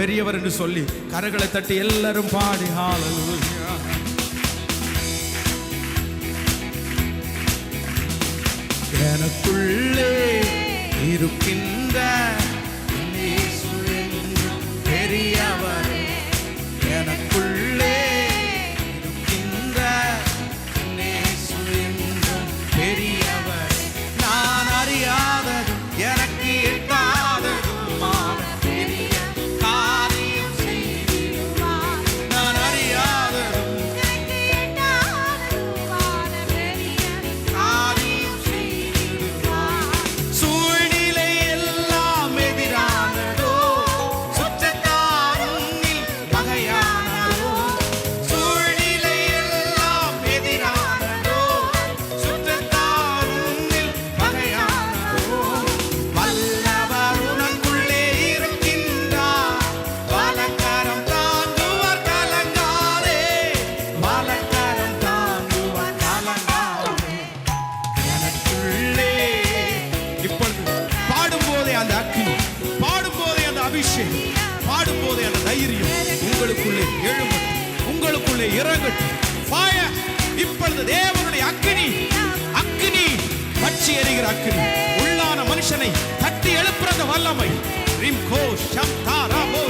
பெரியவர் என்று சொல்லி கரகளை தட்டி எல்லாரும் பாடி ஹalleluya எனக்குள்ளே இருக்கின்ற பெரியவர். உங்களுக்குள்ளே ஃபயர் இப்பொழுது தேவனுடைய அக்கினி. அக்கினி பற்றி எறிகிற அக்கினி. உள்ளான மனுஷனை தட்டி எழுப்புற அந்த வல்லமை. ரிம்கோ சம்தா போ.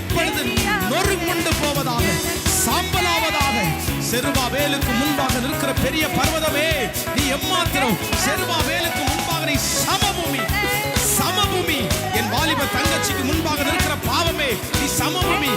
இப்பொழுது நொறுங்குண்டு போவதாக சாம்பலாவதாக. செருவா வேலுக்கு முன்பாக நிற்கிற பெரிய பர்வதமே நீ எம்மாத்திரம் செருவா வேலுக்கு முன்பாக நீ சமபூமி சமபூமி. என் வாலிப தங்கச்சிக்கு முன்பாக நிற்கிற பாவமே நீ சமபூமி.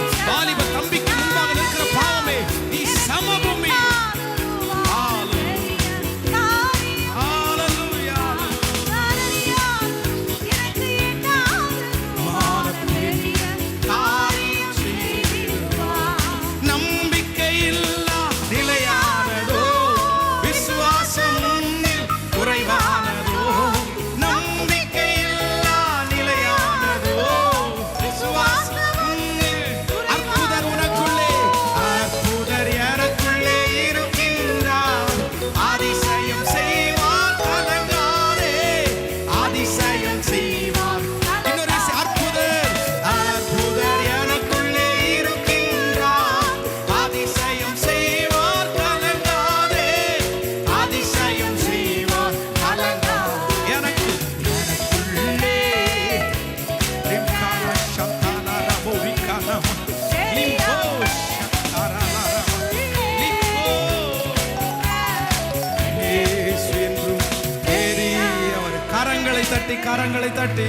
கரங்களை தட்டி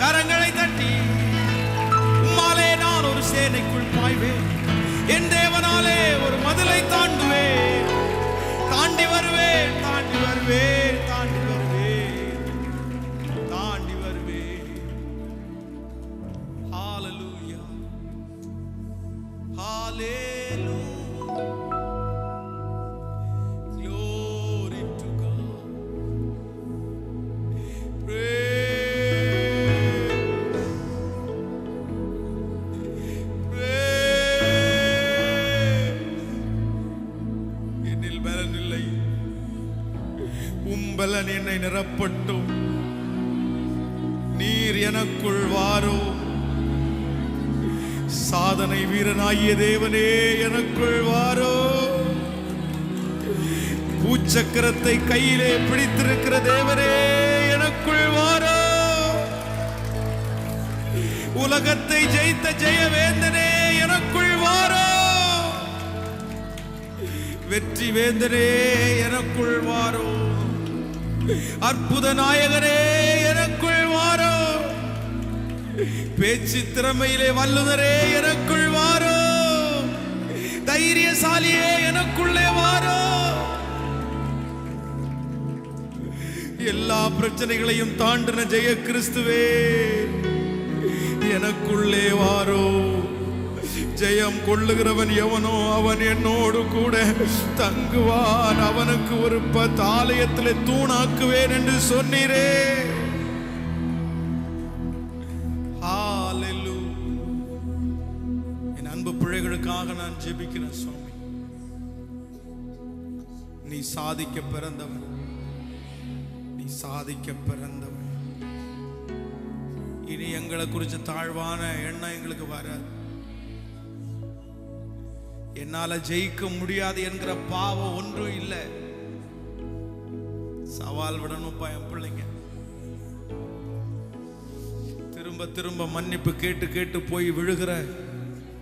கரங்களை தட்டி. உம்மாலே நான் ஒரு சேனைக்குள் பாய்வேன். என் தேவனாலே ஒரு மதிலை தாண்டுவேன். தாண்டி வருவேன் தாண்டி வருவேன் தாண்டி பலன் என்னை நிரப்பட்டும். நீர் எனக்குள் வாரோ சாதனை வீரனாகிய தேவனே எனக்குள் வாரோ பூச்சக்கரத்தை கையிலே பிடித்திருக்கிற தேவனே எனக்குள் வாரோ உலகத்தை ஜெயித்த ஜெயவேந்தனே எனக்குள் வாரோ வெற்றி வேந்தனே எனக்குள் வாரோ அற்புத நாயகனே எனக்குள் வாரோ. பேச்சு திறமையிலே வல்லுநரே எனக்குள் வாரோ. தைரியசாலியே எனக்குள்ளே வாரோ. எல்லா பிரச்சனைகளையும் தாண்டின ஜெய கிறிஸ்துவே எனக்குள்ளே வாரோ. ஜெயம் கொள்ளுகிறவன் எவனோ அவன் என்னோடு கூட தங்குவான். அவனுக்கு ஒரு பத்து ஆலயத்தில் தூணாக்குவேன் என்று சொன்னீரே. என் அன்பு பிள்ளைகளுக்காக நான் ஜெபிக்கிறேன் சுவாமி. நீ சாதிக்க பிறந்தவன். நீ சாதிக்க பிறந்தவன். இனி எங்களை குறித்த தாழ்வான எண்ணம் எங்களுக்கு வராது. என்னால ஜெயிக்க முடியாது என்கிற பாவம் ஒன்றும் இல்லை. சவால் விடணும்ப்பா என் பிள்ளைங்க. திரும்ப திரும்ப மன்னிப்பு கேட்டு கேட்டு போய் விழுகிற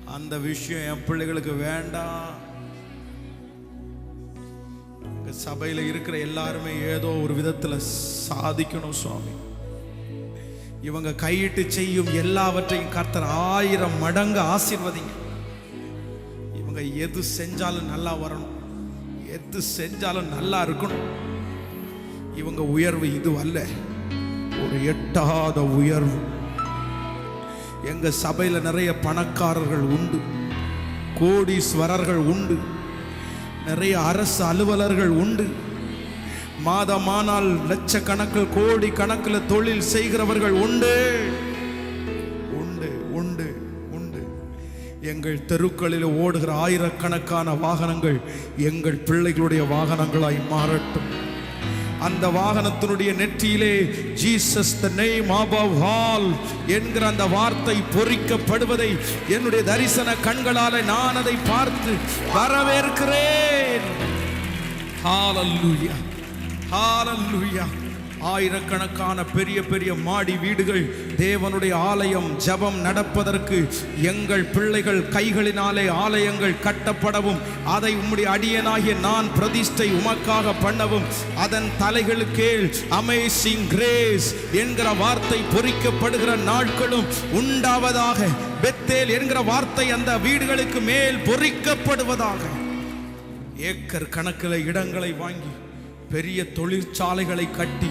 அந்த விஷயம் என் பிள்ளைகளுக்கு வேண்டாம். எங்க சபையில இருக்கிற எல்லாருமே ஏதோ ஒரு விதத்துல சாதிக்கணும் சுவாமி. இவங்க கையிட்டு செய்யும் எல்லாவற்றையும் கர்த்தர் ஆயிரம் மடங்கு ஆசிர்வதிங்க. எது செஞ்சாலும் நல்லா வரணும். எது செஞ்சாலும் நல்லா இருக்கணும். இவங்க உயர்வு இது அல்ல. ஒரு எட்டாத உயர்வு. எங்கள் சபையில் நிறைய பணக்காரர்கள் உண்டு. கோடீஸ்வரர்கள் உண்டு. நிறைய அரசு அலுவலர்கள் உண்டு. மாதமானால் லட்சக்கணக்கில் கோடி கணக்கில் தொழில் செய்கிறவர்கள் உண்டு. எங்கள் தெருக்களில் ஓடுகிற ஆயிரக்கணக்கான வாகனங்கள் எங்கள் பிள்ளைகளுடைய வாகனங்களாய் மாறட்டும். அந்த வாகனத்தினுடைய நெற்றியிலே Jesus the name above all என்கிற அந்த வார்த்தை பொறிக்கப்படுவதை என்னுடைய தரிசன கண்களால நான் அதை பார்த்து வரவேற்கிறேன். ஹாலல்லூயா ஹாலல்லூயா ஆயிரக்கணக்கான பெரிய பெரிய மாடி வீடுகள் தேவனுடைய ஆலயம் ஜெபம் நடப்பதற்கு எங்கள் பிள்ளைகள் கைகளினாலே ஆலயங்கள் கட்டப்படவும் அதை உம்முடைய அடியனாகிய நான் பிரதிஷ்டை உமக்காக பண்ணவும் அதன் தலைகளுக்கே அமேசிங் கிரேஸ் என்கிற வார்த்தை பொறிக்கப்படுகிற நாட்களும் உண்டாவதாக பெத்தேல் என்கிற வார்த்தை அந்த வீடுகளுக்கு மேல் பொறிக்கப்படுவதாக. ஏக்கர் கணக்கில் இடங்களை வாங்கி பெரிய தொழிற்சாலைகளை கட்டி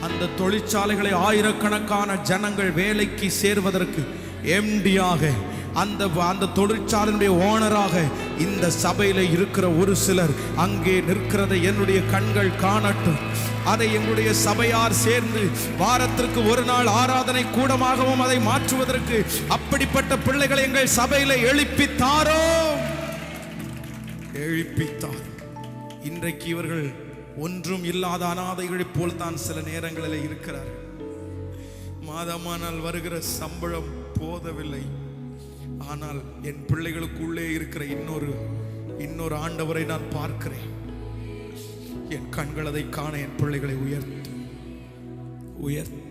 அந்த தொழிற்சாலைகளை ஆயிரக்கணக்கான ஜனங்கள் வேலைக்கு சேர்வதற்கு எம்டியாக அந்த அந்த தொழிற்சாலையினுடைய ஓனராக இந்த சபையில் இருக்கிற ஒரு சிலர் அங்கே நிற்கிறதை என்னுடைய கண்கள் காணட்டும். அதை எங்களுடைய சபையார் சேர்ந்து வாரத்திற்கு ஒரு நாள் ஆராதனை கூடமாகவும் அதை மாற்றுவதற்கு அப்படிப்பட்ட பிள்ளைகளை எங்கள் சபையில் எழுப்பித்தாரோ? எழுப்பித்தார். இன்றைக்கு இவர்கள் ஒன்றும் இல்லாத அனாதைகளைப் போல் தான் சில நேரங்களில் இருக்கிறார்கள் மாதமானால் வருகிற சம்பளம் போதவில்லை. ஆனால் என் பிள்ளைகளுக்குள்ளே இருக்கிற இன்னொரு இன்னொரு ஆண்டவரை நான் பார்க்கிறேன். என் கண்கள் அதை காண என் பிள்ளைகளை உயர்த்து உயர்த்து.